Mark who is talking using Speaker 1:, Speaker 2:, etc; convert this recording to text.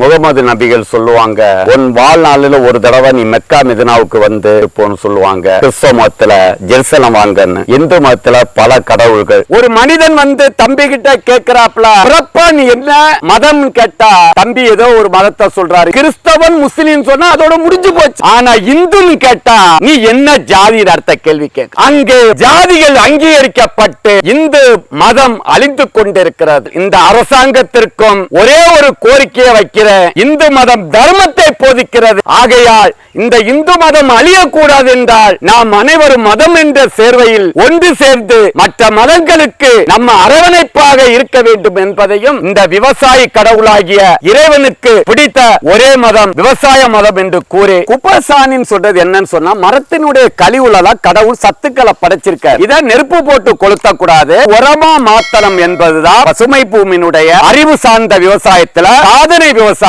Speaker 1: முகமது நபிகள் சொல்லுவாங்க உன் வாழ்நாளில் ஒரு தடவை நீ மெக்கா மிதினாவுக்கு வந்து போன்னு சொல்லுவாங்க. கிறிஸ்தவ மதத்துல ஜெருசலம் வாங்கன்னு. இந்து மதத்துல பல கடவுள்கள். ஒரு மனிதன் வந்து தம்பி கிட்ட கேட்கிறாப்ல பிறப்பா நீ என்ன மதம் கேட்டா? தம்பி ஏதோ ஒரு மதத்தை சொல்றாரு. கிறிஸ்தவன் முஸ்லீம் சொன்னா அதோட முடிஞ்சு போச்சு. ஆனா இந்துன்னு கேட்டா நீ என்ன ஜாதி அர்த்த கேள்வி கேட்க. அங்கே ஜாதிகள் அங்கீகரிக்கப்பட்டு இந்து மதம் அழிந்து கொண்டிருக்கிறது. இந்த அரசாங்கத்திற்கும் ஒரே ஒரு கோரிக்கையை வைக்கிற இந்து மதம் தர்மத்தை போதிக்கிறது. ஆகையால் இந்த இந்து மதம் அழியக்கூடாது என்றால் நாம் அனைவரும் மதம் என்ற சேர்வையில் ஒன்று சேர்ந்து மற்ற மதங்களுக்கு நம்ம அரவணைப்பாக இருக்க வேண்டும் என்பதையும் இந்த விவசாய கடவுளாகிய இறைவனுக்கு பிடித்த ஒரே மதம் விவசாய மதம் என்று கூறி குப்பசானின் சொல்றது என்னன்னு சொன்னா மரத்தினுடைய கழிவுல கடவுள் சத்துக்களை படைச்சிருக்கார். இதை நெருப்பு போட்டு கொளுத்த கூடாது உரமா மாத்தனம் என்பதுதான் பசுமை பூமியினுடைய அறிவு சார்ந்த விவசாயத்துல சாதனை விவசாயம்